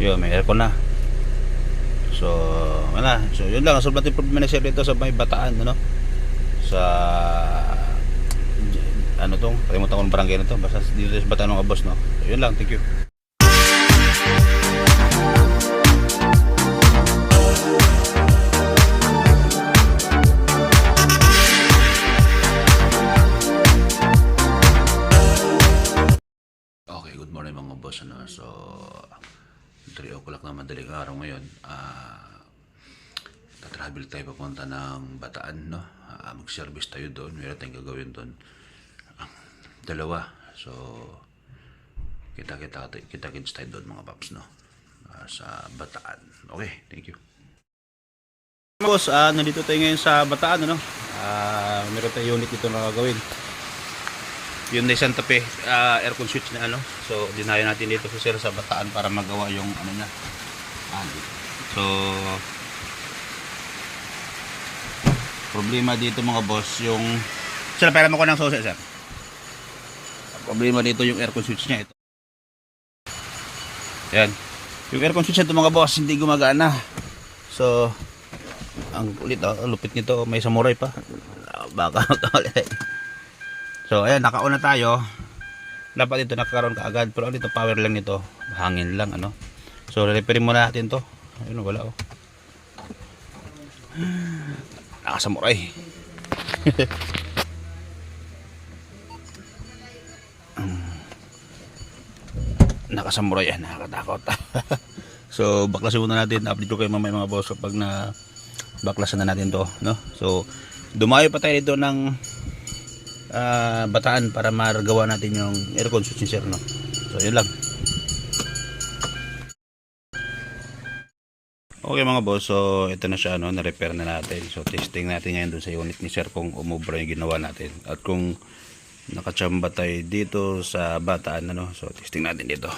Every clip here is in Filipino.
Yun, may aircon na. So, wala. So, yun lang. So, natin problema na sir dito sa may bataan, ano? Sa ano tong kalimutan ko ng barangay na to basta dito sa bataan mga boss no so, yun lang thank you o'clock na madaling araw ngayon. Ah, tatravel tayo papunta ng Bataan, no? Ah, mag-service tayo doon. Meron tayong gagawin doon. Ah, dalawa. So, kita-kita kita-kits tayo doon mga paps, no? Ah, sa Bataan. Okay, thank you. Boss, ah, nandito tayo ngayon sa Bataan, ano? Ah, meron tayong unit dito na gagawin. Hyundai Santa Fe ah, aircon switch na ano. So, dinayo natin dito sa sir sa Bataan para magawa yung ano niya. Ah, so, problema dito mga boss, yung Sir, pera mo ko ng susi, sir. Problema dito yung aircon switch niya ito. Yan. Yung aircon switch nito mga boss, hindi gumagana. So, ang kulit, oh, lupit nito, may samurai pa. Ah, Baka makalit. So, ayan, nakauna tayo. Dapat ito nakakaroon ka agad. Pero ano ito, power lang nito. Hangin lang, ano. So, repairin muna natin to. Ayun, wala, oh. Nakasamuray. Nakasamuray yan, nakakatakot. so, baklasin muna natin. Update ko kayo mamaya mga boss kapag na baklasan na natin to, no? So, dumayo pa tayo dito ng ah, bataan para magawa natin yung aircon switch sir no? So yun lang. Okay mga boss. So ito na siya no? Na-repair na natin. So testing natin ngayon dun sa unit ni sir kung umubra yung ginawa natin. At kung nakachamba tayo dito sa bataan ano? So testing natin dito.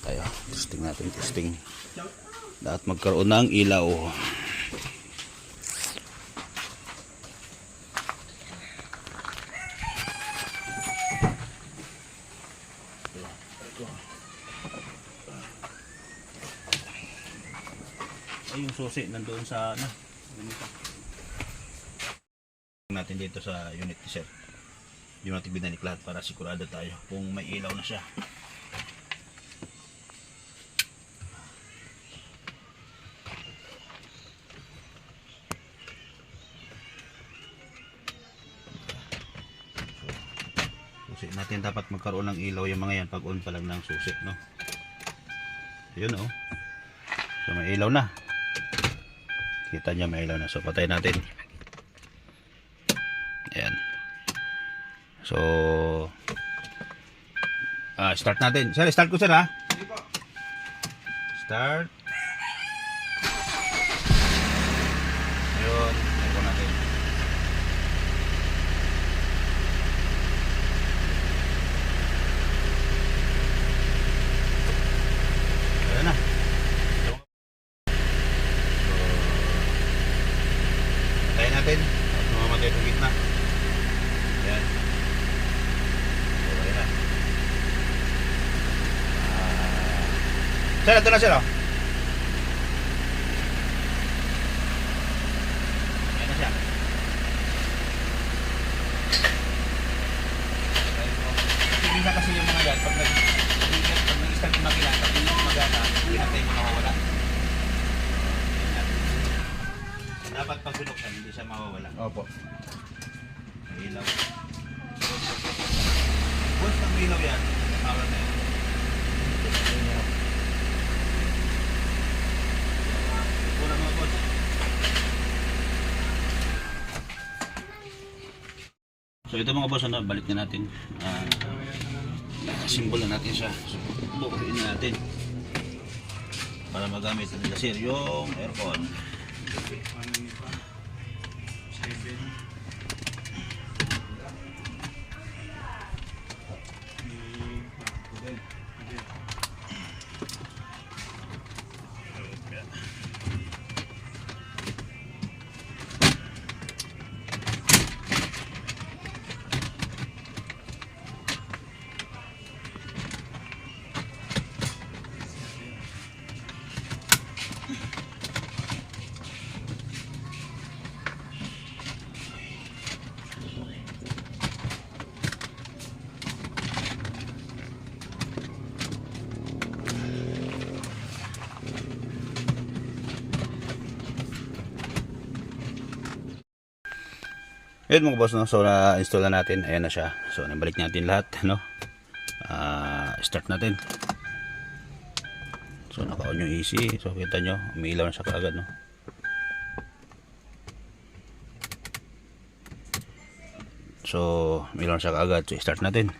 Tayo. Testing natin testing. Dapat magkaroon ng ilaw ay yung susi nandoon sa ano ganito natin dito sa unit ni sir. Yung natin binanik lahat para sigurado tayo kung may ilaw na siya. Susi. Natin dapat magkaroon ng ilaw yung mga yan pag on pa lang ng susi no? Yun oh. So may ilaw na. Kita niya may ilaw na. So patay natin. Ayan. So ah start natin. Sir, start ko sir ha. Start. Ayun. Ayun natin. Ayan na. Tayo natin. At gitna. Ayan. Ayan na. Ah. Sir, ito na sir, oh. Ayan na siya. Hindi na kasi yung mga yan, pag nag pag makina, pag hindi mo nawawala. Ayan natin. Dapat pag binuksan, hindi siya mawawala. Opo. Ilaw yan, power na yan. Wala mga boss. So ito mga boss, ano, balik na natin. Ah, simbol na natin siya. So, bukuin na natin. Para magamit na nila sir yung aircon. Yeah. Ayun mga boss, no? so na-install na natin. Ayan na siya. So nabalik natin lahat. No? Ah, start natin. So naka-on yung AC. So kita nyo, umiilaw na siya kaagad. No? So umiilaw na siya kaagad. So start natin.